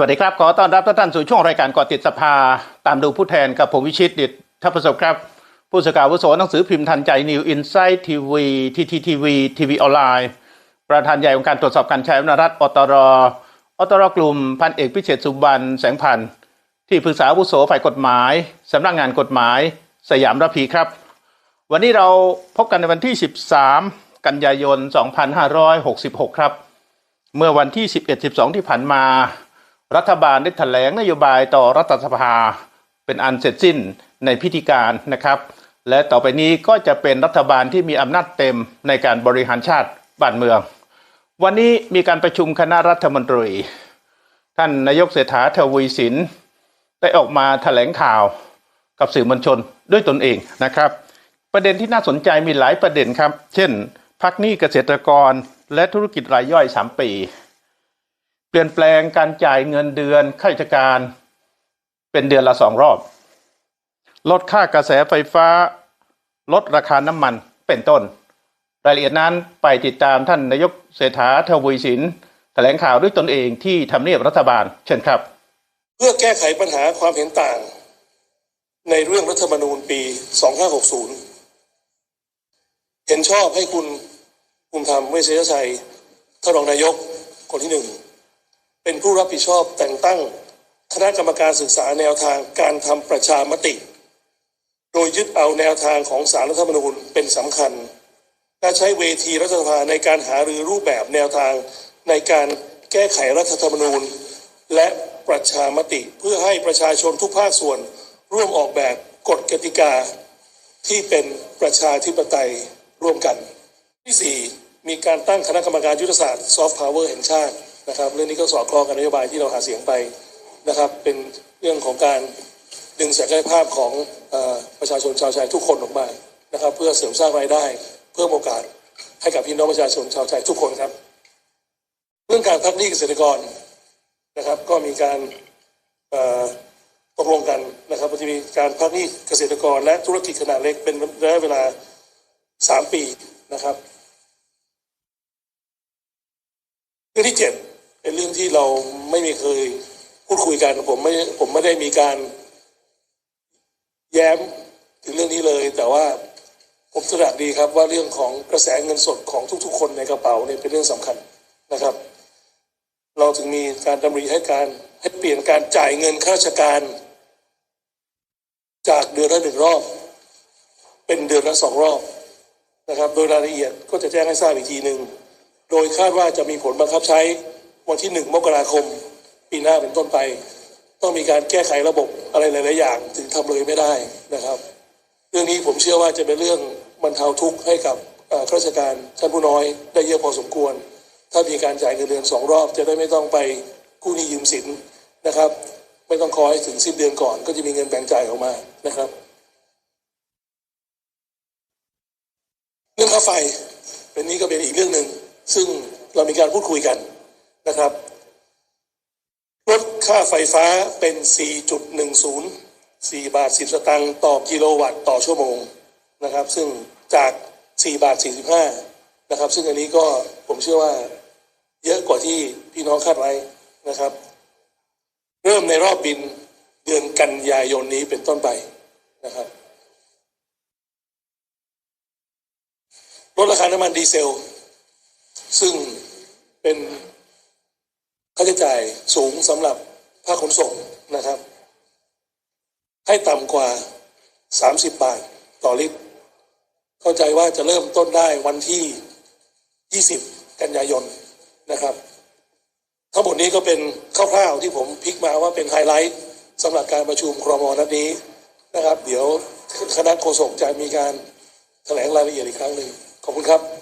วัสดีครับ ขอต้อนรับทุกท่านสู่ช่วงรายการก่อติดสภา ตามดูผู้แทนกับผมวิชิตดิตทัพประสบครับ ผู้สื่อข่าววุโสหนังสือพิมพ์ทันใจนิวอินไซต์ทีวีทีทีทีวีทีวีออนไลน์ ประธานใหญ่องค์การตรวจสอบการใช้อำนาจรัฐอตรอตรกลุ่มพันเอกพิเชษสุบรรณแสงพันธ์ที่ปรึกษาอาวุโสฝ่ายกฎหมายสำนักงานกฎหมาย สยามรพีครับ วันนี้เราพบกันในวันที่ 13 กันยายน 2566 ครับ เมื่อวันที่ 11-12 ที่ผ่านมา รัฐบาลได้แถลงนโยบายต่อรัฐสภา เป็นอันเสร็จสิ้นในพิธีการนะครับ และต่อไปนี้ก็จะเป็นรัฐบาลที่มีอำนาจเต็มในการบริหารชาติบ้านเมือง วันนี้มีการประชุมคณะรัฐมนตรี ท่านนายกเศรษฐาทวีสิน ได้ออกมาแถลงข่าวกับสื่อมวลชนด้วยตนเองนะครับ ประเด็นที่น่าสนใจมีหลายประเด็นครับ เช่นพักหนี้เกษตรกรและธุรกิจรายย่อย 3 ปี เปลี่ยนแปลงการจ่ายเงินเดือนข้าราชการ เป็นเดือนละสองรอบ ลดค่ากระแสไฟฟ้า ลดราคาน้ำมันเป็นต้น รายละเอียดนั้นไปติดตามท่านนายกเศรษฐาทวีสินแถลงข่าวด้วยตนเองที่ทำเนียบรัฐบาล เชิญครับ เพื่อแก้ไขปัญหาความเห็นต่าง ในเรื่องรัฐธรรมนูญปี 2560 เห็นชอบให้คุณภูมิธรรมเวชยชัยท่านรองนายกคนที่หนึ่ง เป็นผู้รับผิดชอบแต่งตั้ง คณะกรรมการศึกษาแนวทางการทำประชามติ โดยยึดเอาแนวทางของสารรัฐธรรมนูญเป็นสำคัญ และใช้เวทีรัฐสภาในการหารือรูปแบบแนวทางในการแก้ไขรัฐธรรมนูญ และประชามติเพื่อให้ประชาชนทุกภาคส่วนร่วมออกแบบกฎกติกา ที่เป็นประชาธิปไตยร่วมกัน ที่สี่มีการตั้งคณะกรรมการยุทธศาสตร์ซอฟต์พาวเวอร์แห่งชาติ นะครับ เรื่องนี้ก็สอดคล้องกับนโยบายที่เราหาเสียงไปนะครับ เป็นเรื่องของการดึงศักยภาพของอประชาชนชาวไทยทุกคนออกมานะครับ เพื่อเสริมสร้างรายได้ เพิ่มโอกาสให้กับพี่น้องประชาชนชาวไทยทุกคนครับ เรื่องการพักหนี้เกษตรกรนะครับ ก็มีการตกลงกันนะครับจะมีการพักหนี้เกษตรกร และธุรกิจขนาดเล็กเป็นระยะเวลาสามปีนะครับเรื่องที่เจ็ด เป็นเรื่องที่เราไม่มีเคยพูดคุยกันผมไม่ผมไม่ได้มีการ แย้มถึงเรื่องนี้เลย แต่ว่าผมตระหนักดีครับว่าเรื่องของกระแสเงินสดของทุก ๆ คนในกระเป๋าเนี่ยเป็นเรื่องสำคัญนะครับ เราถึงมีการดำริให้การให้เปลี่ยนการจ่ายเงินข้าราชการ จากเดือนละหนึ่งรอบ เป็นเดือนละสองรอบนะครับ โดยรายละเอียดก็จะแจ้งให้ทราบอีกทีหนึ่งโดยคาดว่าจะมีผลบังคับใช้ วันที่หนึ่งมกราคม ปีหน้าเป็นต้นไป ต้องมีการแก้ไขระบบอะไรหลาย ๆ อย่างถึงทำเลยไม่ได้นะครับ เรื่องนี้ผมเชื่อว่าจะเป็นเรื่องบรรเทาทุกข์ให้กับข้าราชการชั้นผู้น้อยได้เยอะพอสมควร ถ้ามีการจ่ายเงินเดือนสองรอบ จะได้ไม่ต้องไปกู้หนี้ยืมสินนะครับ ไม่ต้องคอยถึงสิ้นเดือนก่อน ก็จะมีเงินแบ่งจ่ายออกมานะครับ เรื่องค่าไฟเป็นนี้ก็เป็นอีกเรื่องหนึ่งซึ่งเรามีการพูดคุยกัน นะครับลดค่าไฟฟ้าเป็น 4.10 4 บาท 10 สตางค์ต่อกิโลวัตต์ต่อชั่วโมงนะครับ ซึ่งจาก 4 บาท 45 นะครับ ซึ่งอันนี้ก็ผมเชื่อว่าเยอะกว่าที่พี่น้องคาดไว้นะครับ เริ่มในรอบบินเดือนกันยายนนี้เป็นต้นไปนะครับลดราคาน้ำมันดีเซล ซึ่งเป็นาใช้จ่ายสูงสำหรับภาคขนส่งนะครับ ให้ต่ำกว่า 30 บาทต่อลิตร เข้าใจว่าจะเริ่มต้นได้วันที่ 20 กันยายนนะครับ ทั้งหมดนี้ก็เป็นคร่าวๆที่ผมพลิกมาว่าเป็นไฮไลท์สำหรับการประชุมครมนัดนี้นะครับ เดี๋ยวคณะโฆษกจะมีการแถลงรายละเอียดอีกครั้งหนึ่งขอบคุณครับ